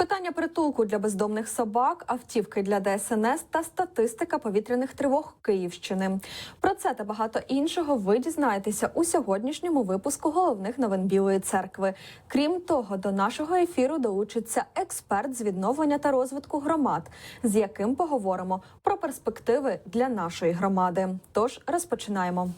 Питання притулку для бездомних собак, автівки для ДСНС та статистика повітряних тривог Київщини. Про це та багато іншого ви дізнаєтеся у сьогоднішньому випуску головних новин Білої церкви. Крім того, до нашого ефіру долучиться експерт з відновлення та розвитку громад, з яким поговоримо про перспективи для нашої громади. Тож розпочинаємо.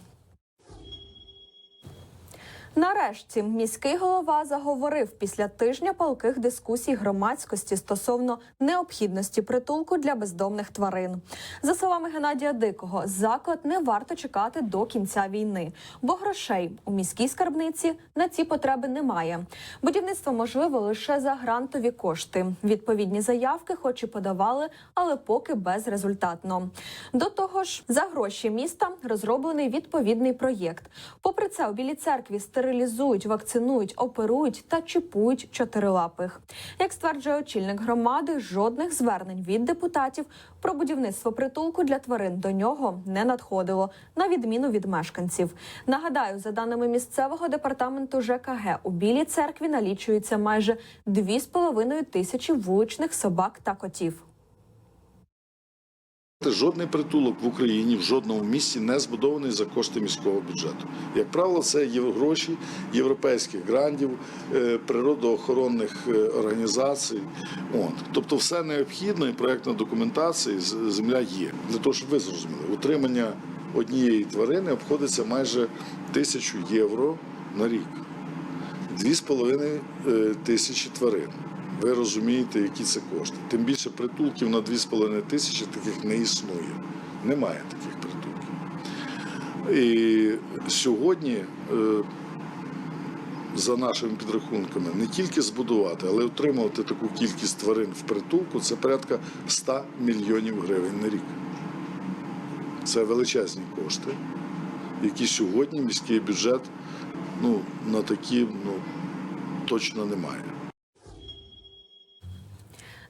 Нарешті міський голова заговорив після тижня палких дискусій громадськості стосовно необхідності притулку для бездомних тварин. За словами Геннадія Дикого, заклад не варто чекати до кінця війни, бо грошей у міській скарбниці на ці потреби немає. Будівництво можливо лише за грантові кошти. Відповідні заявки, хоч і подавали, але поки безрезультатно. До того ж, за гроші міста розроблений відповідний проєкт. Попри це, у білій церкві стерилізують, вакцинують, оперують та чіпують чотирилапих. Як стверджує очільник громади, жодних звернень від депутатів про будівництво притулку для тварин до нього не надходило, на відміну від мешканців. Нагадаю, за даними місцевого департаменту ЖКГ, у білій церкві налічується майже 2,5 тисячі вуличних собак та котів. Жодний притулок в Україні в жодному місті не збудований за кошти міського бюджету. Як правило, це є гроші європейських грантів, е, природоохоронних е, організацій. От. Тобто, все необхідне і проєктна документація, земля є. Для того, щоб ви зрозуміли, утримання однієї тварини обходиться майже тисячу євро на рік. Дві з половиною е, тисячі тварин. Ви розумієте, які це кошти. Тим більше притулків на 2,5 тисячі таких не існує. Немає таких притулків. І сьогодні, е, за нашими підрахунками, не тільки збудувати, але й утримувати таку кількість тварин в притулку це порядка 100 мільйонів гривень на рік. Це величезні кошти, які сьогодні міський бюджет ну, на такі ну, точно немає.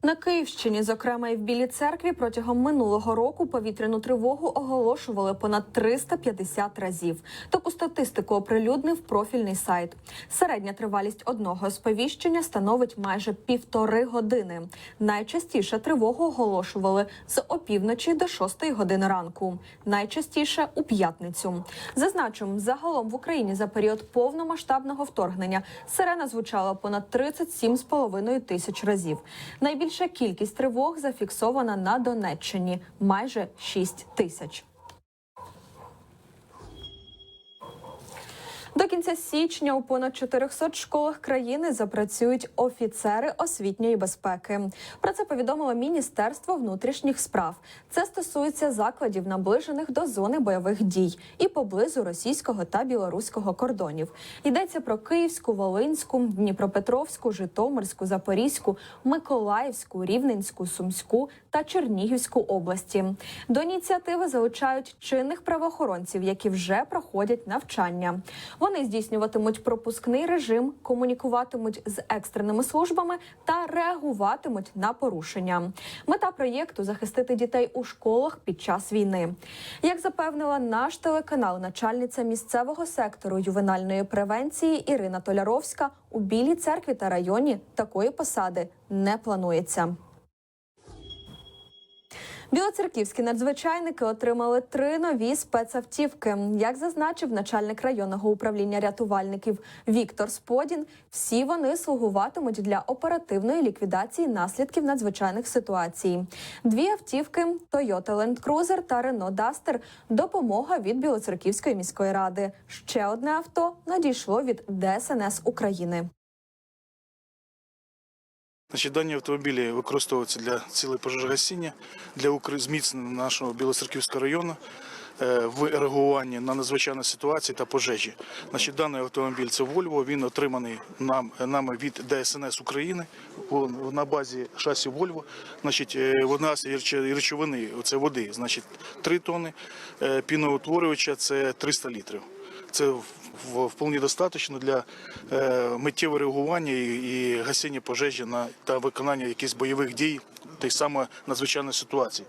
На Київщині, зокрема і в Білій церкві, протягом минулого року повітряну тривогу оголошували понад 350 разів. Таку статистику оприлюднив профільний сайт. Середня тривалість одного сповіщення становить майже півтори години. Найчастіше тривогу оголошували з опівночі до 6 години ранку. Найчастіше у п'ятницю. Зазначимо, загалом в Україні за період повномасштабного вторгнення сирена звучала понад 37,5 тисяч разів. Найбільша кількість тривог зафіксована на Донеччині майже 6 тисяч. До кінця січня у понад 400 школах країни запрацюють офіцери освітньої безпеки. Про це повідомило Міністерство внутрішніх справ. Це стосується закладів, наближених до зони бойових дій і поблизу російського та білоруського кордонів. Йдеться про Київську, Волинську, Дніпропетровську, Житомирську, Запорізьку, Миколаївську, Рівненську, Сумську та Чернігівську області. До ініціативи залучають чинних правоохоронців, які вже проходять навчання. Вони здійснюватимуть пропускний режим, комунікуватимуть з екстреними службами та реагуватимуть на порушення. Мета проєкту захистити дітей у школах під час війни. Як запевнила наш телеканал, начальниця місцевого сектору ювенальної превенції Ірина Толяровська, у Білій церкві та районі такої посади не планується. Білоцерківські надзвичайники отримали три нові спецавтівки. Як зазначив начальник районного управління рятувальників Віктор Сподін, всі вони слугуватимуть для оперативної ліквідації наслідків надзвичайних ситуацій. Дві автівки Toyota Land Cruiser та Renault Duster – допомога від Білоцерківської міської ради. Ще одне авто надійшло від ДСНС України. Значить, дані автомобілі використовуються для цілей пожежогасіння, для зміцнення нашого Білоцерківського району е, в реагуванні на надзвичайні ситуації та пожежі. Значить, даний автомобіль це Volvo, він отриманий нам, нами від ДСНС України на базі шасі Volvo. Значить, е, у нас речовини, це води, значить 3 тонни, е, піноутворювача це 300 літрів. Це вполне достатньо для е, миттєвого реагування і, гасіння пожежі на та виконання якихось бойових дій, тих саме надзвичайної ситуації.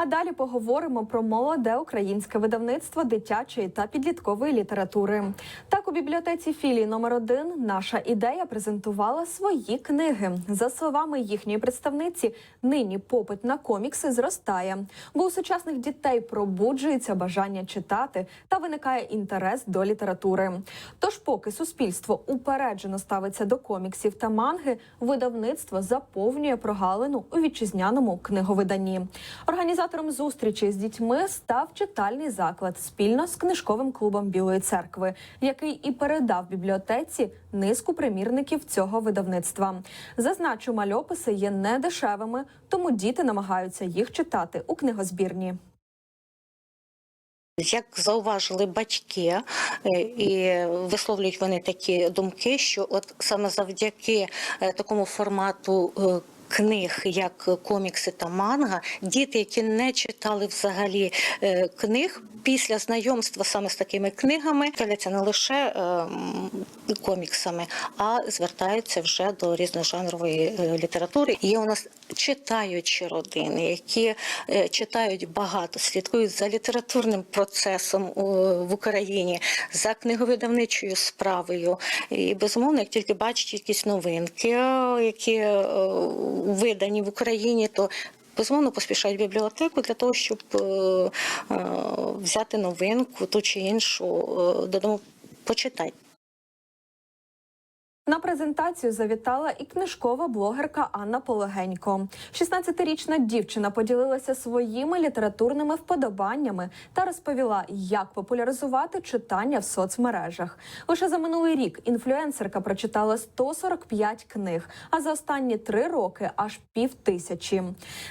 А далі поговоримо про молоде українське видавництво дитячої та підліткової літератури. Так, у бібліотеці філії номер 1 наша ідея презентувала свої книги. За словами їхньої представниці, нині попит на комікси зростає, бо у сучасних дітей пробуджується бажання читати та виникає інтерес до літератури. Тож, поки суспільство упереджено ставиться до коміксів та манги, видавництво заповнює прогалину у вітчизняному книговиданні. Організатором зустрічі з дітьми став читальний заклад спільно з книжковим клубом Білої церкви, який і передав бібліотеці низку примірників цього видавництва. Зазначу, мальописи є недешевими, тому діти намагаються їх читати у книгозбірні. Як зауважили батьки, е, і висловлюють вони такі думки, що от саме завдяки е, такому формату. Книг, як комікси та манга, діти, які не читали взагалі е, книг, після знайомства саме з такими книгами цікавляться не лише е, коміксами, а звертаються вже до різножанрової е, літератури. Є у нас читаючі родини, які е, читають багато, слідкують за літературним процесом в Україні, за книговидавничою справою. І безумовно, як тільки бачать якісь новинки, які видані в Україні, то Безумовно, поспішають в бібліотеку для того, щоб е, е, взяти новинку ту чи іншу е, додому почитати. На презентацію завітала і книжкова блогерка Анна Полегенько. 16-річна дівчина поділилася своїми літературними вподобаннями та розповіла, як популяризувати читання в соцмережах. Лише за минулий рік інфлюенсерка прочитала 145 книг, а за останні три роки аж пів тисячі.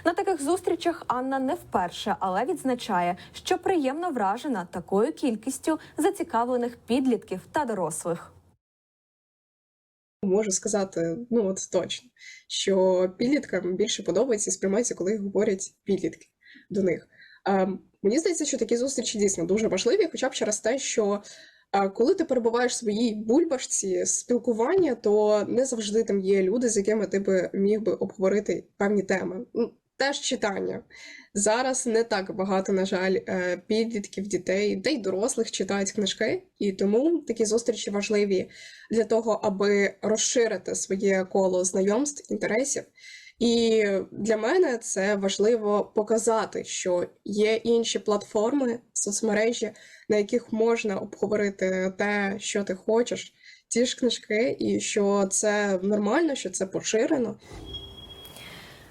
На таких зустрічах Анна не вперше, але відзначає, що приємно вражена такою кількістю зацікавлених підлітків та дорослих. Можу сказати, ну от точно, що підліткам більше подобається і сприймається, коли говорять підлітки до них. Мені здається, що такі зустрічі дійсно дуже важливі, хоча б через те, що коли ти перебуваєш в своїй бульбашці спілкування, то не завжди там є люди, з якими ти би міг би обговорити певні теми. Теж читання. Зараз не так багато, на жаль, е, підлітків, дітей, та й дорослих читають книжки, і тому такі зустрічі важливі для того, аби розширити своє коло знайомств, інтересів. І для мене це важливо показати, що є інші платформи, соцмережі, на яких можна обговорити те, що ти хочеш, ті ж книжки, і що це нормально, що це поширено.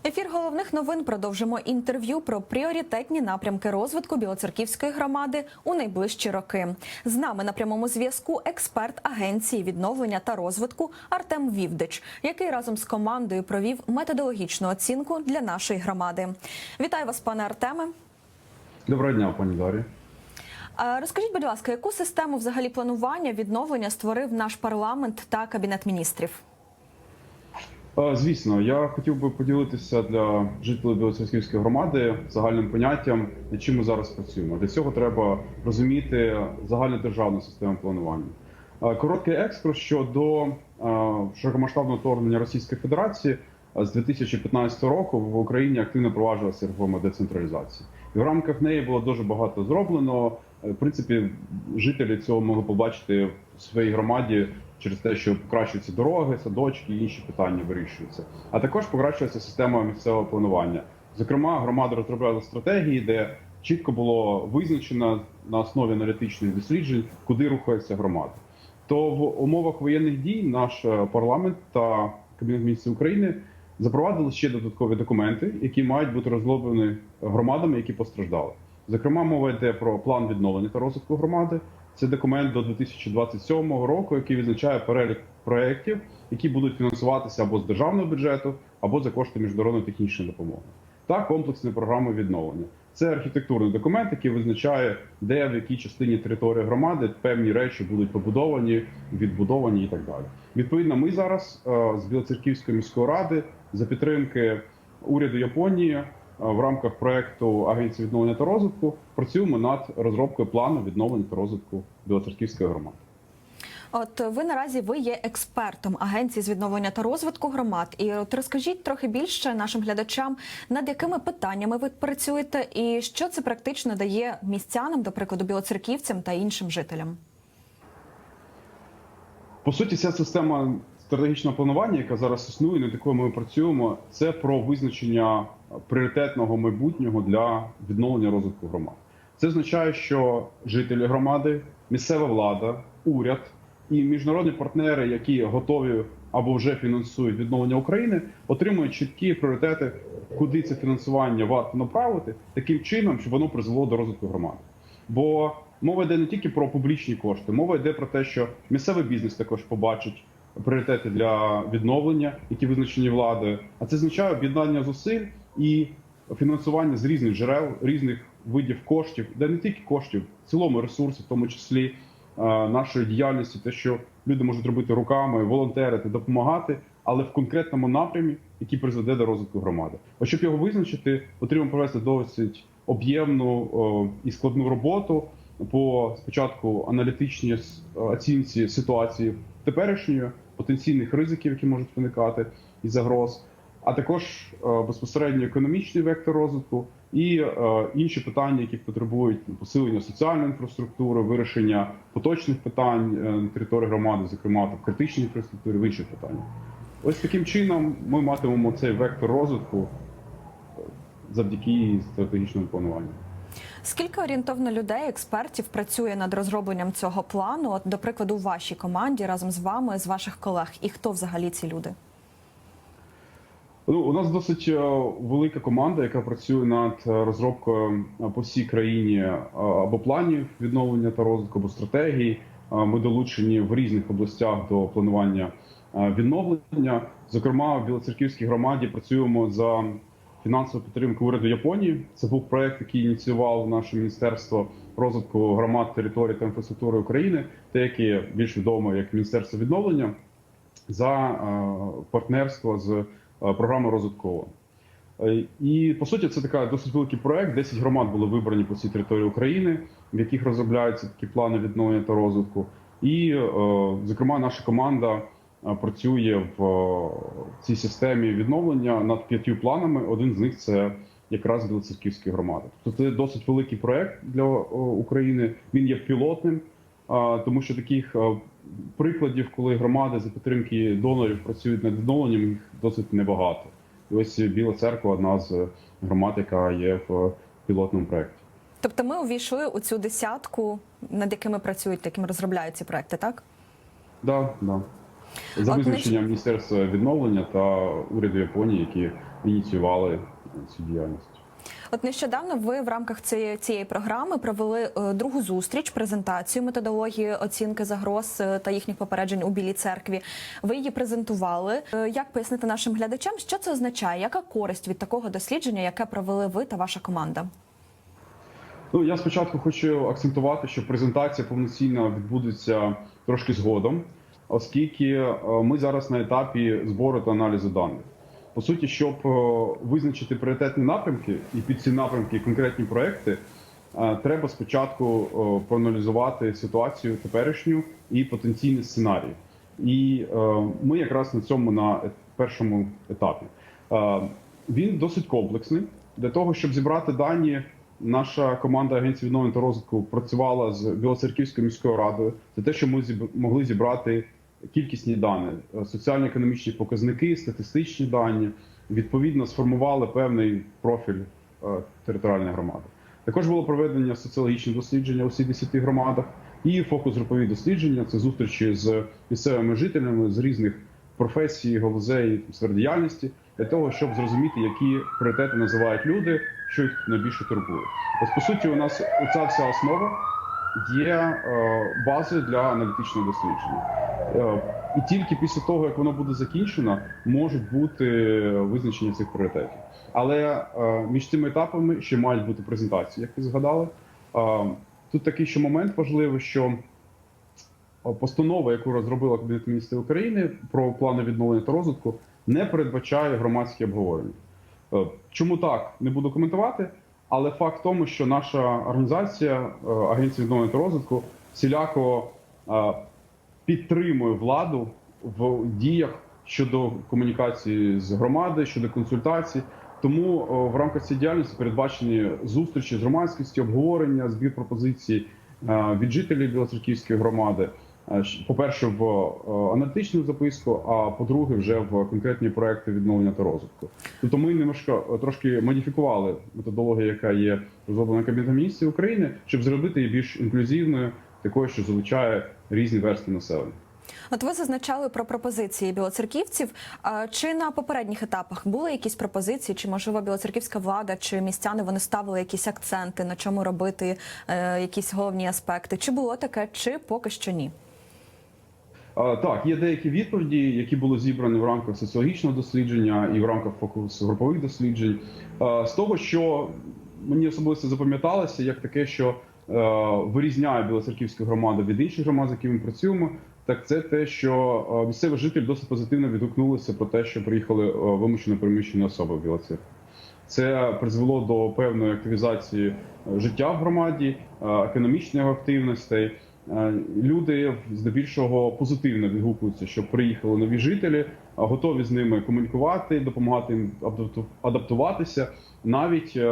Ефір головних новин продовжимо інтерв'ю про пріоритетні напрямки розвитку Білоцерківської громади у найближчі роки. З нами на прямому зв'язку експерт агенції відновлення та розвитку Артем Вівдич, який разом з командою провів методологічну оцінку для нашої громади. Вітаю вас, пане Артеме. Доброго дня, пані Дарі. Розкажіть, будь ласка, яку систему взагалі планування відновлення створив наш парламент та кабінет міністрів? Звісно, я хотів би поділитися для жителів Білоцерківської громади загальним поняттям, над чим ми зараз працюємо. Для цього треба розуміти загальнодержавну систему планування. Короткий екскурс щодо широкомасштабного вторгнення Російської Федерації з 2015 року в Україні активно проваджувалася реформа децентралізації, і в рамках неї було дуже багато зроблено. Е, В принципі, жителі цього могли побачити в своїй громаді через те, що покращуються дороги, садочки і інші питання вирішуються. А також покращується система місцевого планування. Зокрема, громада розробляла стратегії, де чітко було визначено на основі аналітичних досліджень, куди рухається громада. То в умовах воєнних дій наш е, парламент та Кабінет міністрів України запровадили ще додаткові документи, які мають бути розроблені громадами, які постраждали. Зокрема, мова йде про план відновлення та розвитку громади. Це документ до 2027 року, який відзначає перелік проєктів, які будуть фінансуватися або з державного бюджету, або за кошти міжнародної технічної допомоги. Та комплексні програми відновлення. Це архітектурний документ, який визначає, де в якій частині території громади певні речі будуть побудовані, відбудовані і так далі. Відповідно, ми зараз е, з Білоцерківської міської ради за підтримки уряду Японії в рамках проекту Агенції відновлення та розвитку працюємо над розробкою плану відновлення та розвитку Білоцерківської громади. От ви наразі ви є експертом агенції з відновлення та розвитку громад. І от розкажіть трохи більше нашим глядачам, над якими питаннями ви працюєте, і що це практично дає містянам, до прикладу, білоцерківцям та іншим жителям. По суті, ця система стратегічного планування, яка зараз існує, над якою ми працюємо, це про визначення пріоритетного майбутнього для відновлення розвитку громад. Це означає, що жителі громади, місцева влада, уряд і міжнародні партнери, які готові або вже фінансують відновлення України, отримують чіткі пріоритети, куди це фінансування варто направити, таким чином, щоб воно призвело до розвитку громади. Бо мова йде не тільки про публічні кошти, мова йде про те, що місцевий бізнес також побачить пріоритети для відновлення, які визначені владою. А це означає об'єднання зусиль і фінансування з різних джерел, різних видів коштів, де не тільки коштів, в цілому ресурси, в тому числі е, нашої діяльності, те, що люди можуть робити руками, волонтерити, допомагати, але в конкретному напрямі, який призведе до розвитку громади. Ось щоб його визначити, потрібно провести досить об'ємну і складну роботу по спочатку аналітичній оцінці ситуації теперішньої, потенційних ризиків, які можуть виникати і загроз, а також е, безпосередньо економічний вектор розвитку і е, інші питання, які потребують ну, посилення соціальної інфраструктури, вирішення поточних питань е, на території громади, зокрема в критичній інфраструктурі, в інших питаннях. Ось таким чином ми матимемо цей вектор розвитку завдяки стратегічному плануванню. Скільки орієнтовно людей, експертів працює над розробленням цього плану? От, до прикладу, у вашій команді разом з вами, з ваших колег, і хто взагалі ці люди? Ну, у нас досить е, велика команда, яка працює над е, розробкою е, по всій країні або планів відновлення та розвитку, або стратегій. Е, Ми долучені в різних областях до планування відновлення. Зокрема, в Білоцерківській громаді працюємо за фінансову підтримку уряду Японії. Це був проект, який ініціював наше міністерство розвитку громад, територій та інфраструктури України, те, яке більш відомо як Міністерство відновлення за партнерство з е, програмою розвитковою. Е, І по суті, це така досить великий проект. 10 громад були вибрані по всій території України, в яких розробляються такі плани відновлення та розвитку. І, е, зокрема, наша команда працює в цій системі відновлення над п'ятью планами. Один з них це якраз Білоцерківські громади. Тобто це досить великий проект для України. Він є пілотним, тому що таких прикладів, коли громади за підтримки донорів працюють над відновленням, їх досить небагато. І ось Біла церква одна з громад, яка є в пілотному проєкті. Тобто, ми увійшли у цю десятку, над якими працюють, якими розробляють ці проекти, так? Да, да. За визначенням Міністерства відновлення та уряду Японії, які ініціювали цю діяльність. От нещодавно ви в рамках цієї, цієї програми провели е, другу зустріч, презентацію методології оцінки загроз е, та їхніх попереджень у Білій церкві. Ви її презентували. Е, Як пояснити нашим глядачам, що це означає? Яка користь від такого дослідження, яке провели ви та ваша команда? Ну, я спочатку хочу акцентувати, що презентація повноцінно відбудеться трошки згодом, оскільки ми зараз на етапі збору та аналізу даних. По суті, щоб е, визначити пріоритетні напрямки і під ці напрямки конкретні проекти, е, треба спочатку е, проаналізувати ситуацію теперішню і потенційні сценарії. І ми якраз на цьому на першому етапі. Він досить комплексний для того, щоб зібрати дані. Наша команда Агенції відновлення та розвитку працювала з Білоцерківською міською радою за те, що ми могли зібрати кількісні дані, соціально-економічні показники, статистичні дані. Відповідно, сформували певний профіль е, територіальної громади. Також було проведення соціологічних дослідження у всіх 10 громадах і фокус-групові дослідження це зустрічі з місцевими жителями з різних професій, галузей сфер діяльності для того, щоб зрозуміти, які пріоритети називають люди, що їх найбільше турбує. Ось по суті, у нас ця вся основа є е, базою для аналітичного дослідження. Е, І тільки після того, як воно буде закінчено, можуть бути визначення цих пріоритетів. Але е, між цими етапами ще мають бути презентації, як ви згадали. Е, Тут такий ще момент важливий, що е, постанова, яку розробила Кабінет міністрів України про плани відновлення та розвитку, не передбачає громадські обговорення. Е, Чому так не буду коментувати, але факт в тому, що наша організація, е, Агенція відновлення та розвитку, всіляко е, підтримує владу в діях щодо комунікації з громадою, щодо консультацій. Тому в рамках цієї діяльності передбачені зустрічі з громадськістю, обговорення, збір пропозицій е, від жителів Білоцерківської громади. Е, По-перше, в аналітичну записку, а по-друге, вже в конкретні проекти відновлення та розвитку. Тобто ми немножко трошки модифікували методологію, яка є розроблена Кабінетом міністрів України, щоб зробити її більш інклюзивною, такою, що залучає різні верстви населення. От ви зазначали про пропозиції білоцерківців. Чи на попередніх етапах були якісь пропозиції, чи можливо білоцерківська влада чи містяни вони ставили якісь акценти, на чому робити е, якісь головні аспекти? Чи було таке, чи поки що ні? Так, є деякі відповіді, які були зібрані в рамках соціологічного дослідження і в рамках фокус групових досліджень. З того, що мені особисто запам'яталося, як таке, що вирізняє Білоцерківську громаду від інших громад, з якими ми працюємо, так це те, що е, місцеві жителі досить позитивно відгукнулися про те, що приїхали е, вимушено переміщені особи в Білоцерк. Це призвело до певної активізації е, життя в громаді, економічних. Е, Люди здебільшого позитивно відгукуються, що приїхали нові жителі, готові з ними комунікувати, допомагати їм адапту- адаптуватися, навіть е,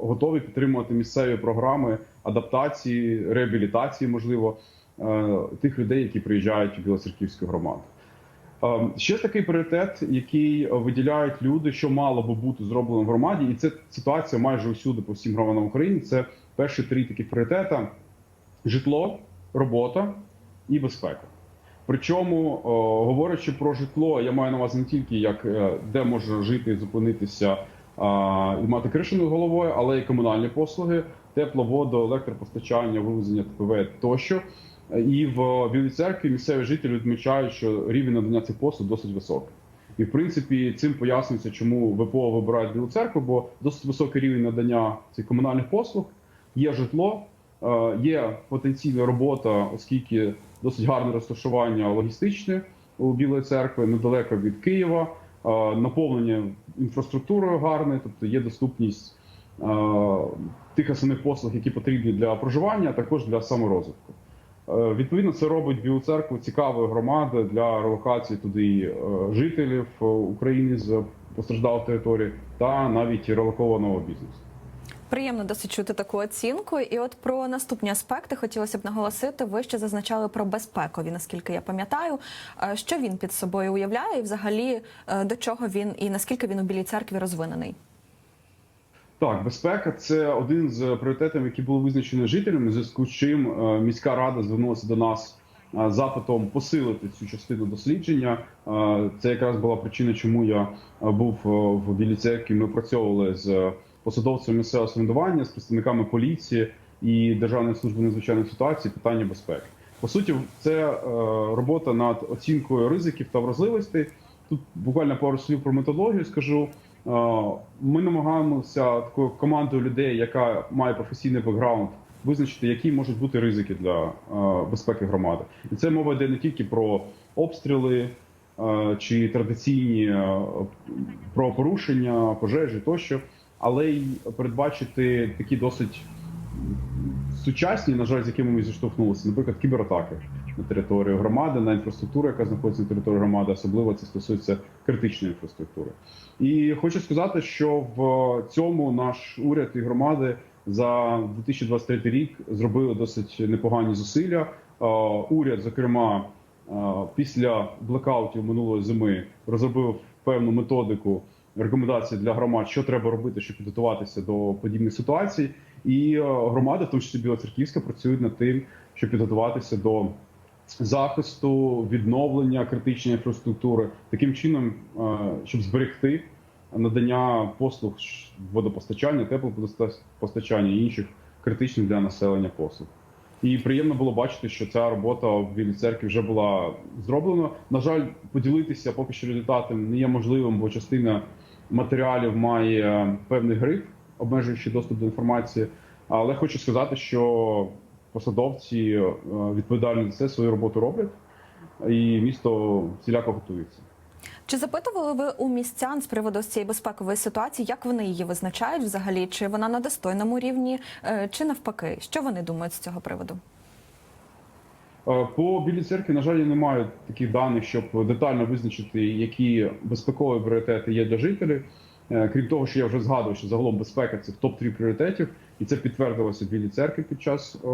готові підтримувати місцеві програми адаптації, реабілітації, можливо, е, тих людей, які приїжджають у Білоцерківську громаду. Е, Ще такий пріоритет, який е, виділяють люди, що мало би бути зроблено в громаді, і це ситуація майже усюди по всім громадам України. Це перші три такі пріоритети: житло, робота і безпека. Причому, о, говорячи про житло, я маю на увазі не тільки як е, де можна жити, зупинитися а, і мати кришу над головою, але й комунальні послуги, тепло, воду, електропостачання, вивезення ТПВ тощо. І в Білій церкві місцеві жителі відмічають, що рівень надання цих послуг досить високий. І в принципі цим пояснюється, чому ВПО вибирають Білу церкву, бо досить високий рівень надання цих комунальних послуг, є житло, е, є потенційна робота, оскільки досить гарне розташування логістичне у Білої церкви, недалеко від Києва, е, наповнення інфраструктурою гарне, тобто є доступність е, тих основних послуг, які потрібні для проживання, а також для саморозвитку. Е, Відповідно, це робить Білу церкву цікавою громадою для релокації туди е, жителів е, України з постраждалих територій та навіть релокованого бізнесу. Приємно досить чути таку оцінку. І от про наступні аспекти хотілося б наголосити. Ви ще зазначали про безпекові, наскільки я пам'ятаю. Е, Що він під собою уявляє, і взагалі е, до чого він і наскільки він у білій церкві розвинений? Так, безпека це один з пріоритетів, які були визначені жителями. Зв'язку з чим е, міська рада звернулася до нас запитом посилити цю частину дослідження. Це якраз була причина, чому я був в Білій церкві. Ми працьовували з посадовцями місцевого самоврядування, з представниками поліції і Державної служби надзвичайних ситуацій. Питання безпеки. По суті, це е, робота над оцінкою ризиків та вразливостей. Тут буквально пару слів про методологію скажу. Е, Ми намагаємося такою командою людей, яка має професійний бекграунд, визначити, які можуть бути ризики для е, безпеки громади. І це мова йде не тільки про обстріли чи традиційні правопорушення, пожежі тощо, але й передбачити такі досить сучасні, на жаль, з якими ми зіштовхнулися, наприклад, кібератаки на територію громади, на інфраструктуру, яка знаходиться на території громади, особливо це стосується критичної інфраструктури. І хочу сказати, що в цьому наш уряд і громади за 2023 рік зробили досить непогані зусилля. Уряд, зокрема, після блекаутів минулої зими розробив певну методику рекомендацій для громад, що треба робити, щоб підготуватися до подібних ситуацій. І е, громади, в тому числі Білоцерківська, працюють над тим, щоб підготуватися до захисту, відновлення критичної інфраструктури, таким чином, е, щоб зберегти надання послуг водопостачання, теплопостачання і інших критичних для населення послуг. І приємно було бачити, що ця робота в Білій церкві вже була зроблена. На жаль, поділитися поки що результатом не є можливим, бо частина матеріалів має певний гриф, обмежуючи доступ до інформації. Але хочу сказати, що посадовці е, відповідальні за це свою роботу роблять, і місто всіляко готується. Чи запитували ви у містян з приводу цієї безпекової ситуації, як вони її визначають взагалі? Чи вона на достойному рівні, е, чи навпаки? Що вони думають з цього приводу? Е, По білій церкві, на жаль, я не маю таких даних, щоб детально визначити, які безпекові пріоритети є для жителів. Е, Крім того, що я вже згадував, що загалом безпека це в топ 3 пріоритетів, і це підтвердилося в білій церкві під час е,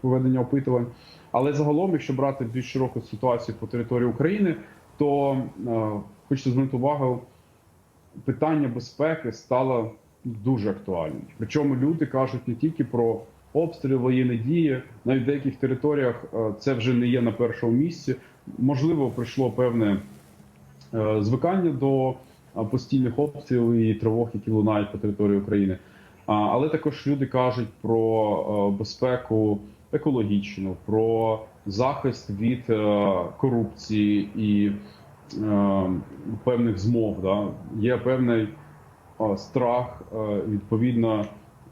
проведення опитувань. Але загалом, якщо брати більш широку ситуацію по території України, то хочеться звернути увагу, питання безпеки стало дуже актуальним. Причому люди кажуть не тільки про обстріли, воєнні дії, навіть в деяких територіях е, це вже не є на першому місці. Можливо, прийшло певне е, звикання до е, постійних обстрілів і тривог, які лунають по території України. Але також люди кажуть про безпеку екологічну, про захист від корупції і певних змов. Є певний страх, відповідно,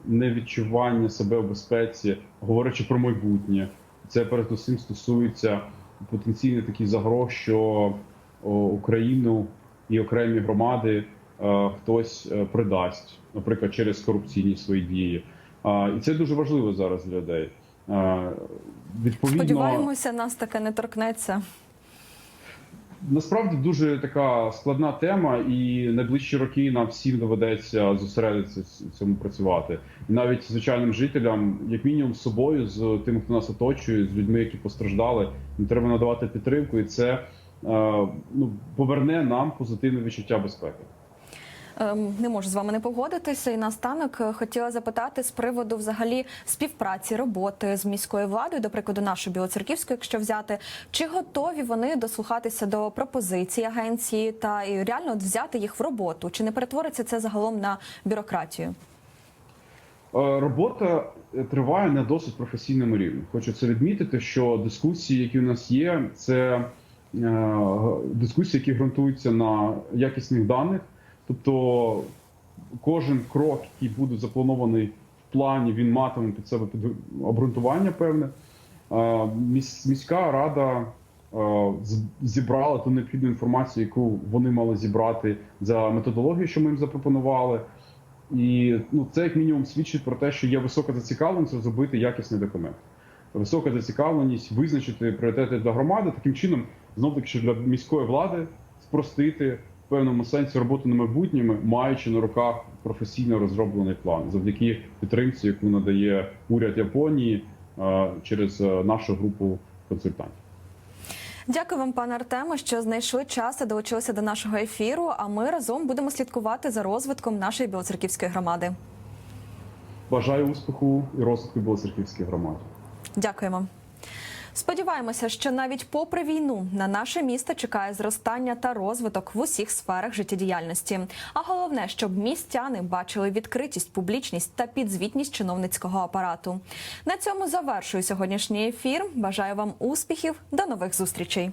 невідчування себе в безпеці, говорячи про майбутнє. Це передусім стосується потенційних таких загроз, що Україну і окремі громади е, хтось е, придасть, наприклад, через корупційні свої дії. І це дуже важливо зараз для людей. Відповідно, Сподіваємося, нас таке не торкнеться. Насправді дуже така складна тема, і найближчі роки нам всім доведеться зосередитися цьому працювати. І навіть звичайним жителям, як мінімум, з собою, з тими, хто нас оточує, з людьми, які постраждали, їм треба надавати підтримку, і це е, ну поверне нам позитивне відчуття безпеки. Ем, Не можу з вами не погодитися. І наостанок е, хотіла запитати з приводу взагалі співпраці роботи з міською владою, до прикладу, нашої білоцерківської, якщо взяти, чи готові вони дослухатися до пропозицій агенції та і реально от взяти їх в роботу? Чи не перетвориться це загалом на бюрократію? Е, Робота е, триває на досить професійному рівні. Хочу це відмітити, що дискусії, які у нас є, це дискусії, які ґрунтуються на якісних даних. Тобто кожен крок, який буде запланований в плані, він матиме під себе під обґрунтування певне. Міська рада зібрала ту необхідну інформацію, яку вони мали зібрати за методологією, що ми їм запропонували. І ну, це як мінімум свідчить про те, що є висока зацікавленість розробити якісний документ. Висока зацікавленість визначити пріоритети для громади, таким чином, знов таки, що для міської влади спростити в певному сенсі роботу на майбутньому, маючи на руках професійно розроблений план завдяки підтримці, яку надає уряд Японії е, через е, нашу групу консультантів. Дякую вам, пане Артеме, що знайшли час і долучилися до нашого ефіру. А ми разом будемо слідкувати за розвитком нашої білоцерківської громади. Бажаю успіху і розвитку Білоцерківської громади. Дякуємо. Сподіваємося, що навіть попри війну на наше місто чекає зростання та розвиток в усіх сферах життєдіяльності. А головне, щоб містяни бачили відкритість, публічність та підзвітність чиновницького апарату. На цьому завершую сьогоднішній ефір. Бажаю вам успіхів. До нових зустрічей.